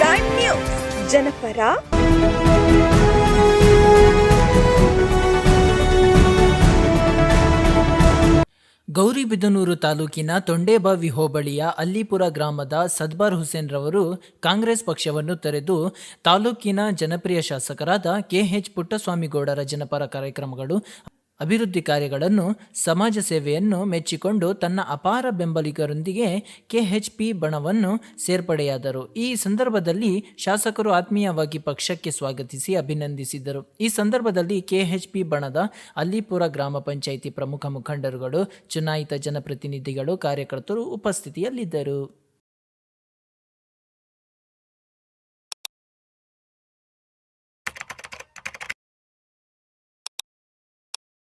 Prime news ಜನಪರ. ಗೌರಿಬಿದನೂರು ತಾಲೂಕಿನ ತೊಂಡೇಬಾವಿ ಹೋಬಳಿಯ ಅಲ್ಲಿಪುರ ಗ್ರಾಮದ ಸದ್ಬಾರ್ ಹುಸೇನ್ ರವರು ಕಾಂಗ್ರೆಸ್ ಪಕ್ಷವನ್ನು ತೆರೆದು ತಾಲೂಕಿನ ಜನಪ್ರಿಯ ಶಾಸಕರಾದ ಕೆಎಚ್ ಪುಟ್ಟಸ್ವಾಮಿಗೌಡರ ಜನಪರ ಕಾರ್ಯಕ್ರಮಗಳು ಅಭಿವೃದ್ಧಿ ಕಾರ್ಯಗಳನ್ನು ಸಮಾಜ ಸೇವೆಯನ್ನು ಮೆಚ್ಚಿಕೊಂಡು ತನ್ನ ಅಪಾರ ಬೆಂಬಲಿಗರೊಂದಿಗೆ ಕೆಎಚ್ಪಿ ಬಣವನ್ನು ಸೇರ್ಪಡೆಯಾದರು. ಈ ಸಂದರ್ಭದಲ್ಲಿ ಶಾಸಕರು ಆತ್ಮೀಯವಾಗಿ ಪಕ್ಷಕ್ಕೆ ಸ್ವಾಗತಿಸಿ ಅಭಿನಂದಿಸಿದರು. ಈ ಸಂದರ್ಭದಲ್ಲಿ ಕೆಎಚ್ಪಿ ಬಣದ ಅಲ್ಲಿಪುರ ಗ್ರಾಮ ಪಂಚಾಯಿತಿ ಪ್ರಮುಖ ಮುಖಂಡರುಗಳು, ಚುನಾಯಿತ ಜನಪ್ರತಿನಿಧಿಗಳು, ಕಾರ್ಯಕರ್ತರು ಉಪಸ್ಥಿತಿಯಲ್ಲಿದ್ದರು.